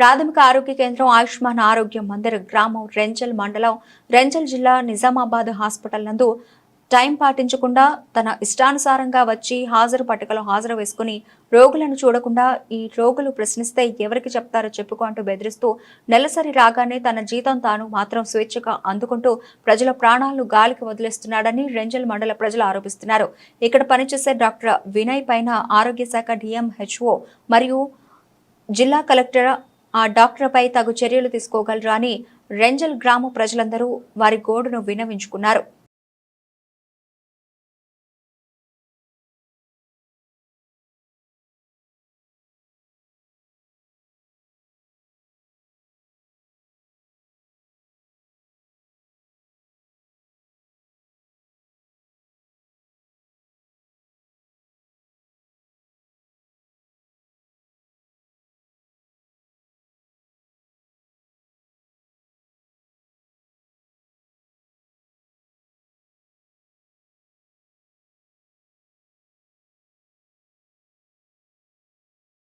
ప్రాథమిక ఆరోగ్య కేంద్రం ఆయుష్మాన్ ఆరోగ్య మందిర్ గ్రామం రెంచల్ మండలం రెంచల్ జిల్లా నిజామాబాద్ హాస్పిటల్ నందు టైం పాటించకుండా తన ఇష్టానుసారంగా వచ్చి హాజరు పట్టికలో హాజరు వేసుకుని రోగులను చూడకుండా ఈ రోగులు ప్రశ్నిస్తే ఎవరికి చెప్తారో చెప్పుకో అంటూ బెదిరిస్తూ నెలసరి రాగానే తన జీతం తాను మాత్రం స్వేచ్ఛగా అందుకుంటూ ప్రజల ప్రాణాలను గాలికి వదిలేస్తున్నాడని రెంజల్ మండల ప్రజలు ఆరోపిస్తున్నారు. ఇక్కడ పనిచేసే డాక్టర్ వినయ్ పైన ఆరోగ్య శాఖ డిఎంహెచ్ఓ మరియు జిల్లా కలెక్టర్ ఆ డాక్టర్పై తగు చర్యలు తీసుకోగలరా అని రెంజల్ గ్రామ ప్రజలందరూ వారి గోడును విన్నవించుకున్నారు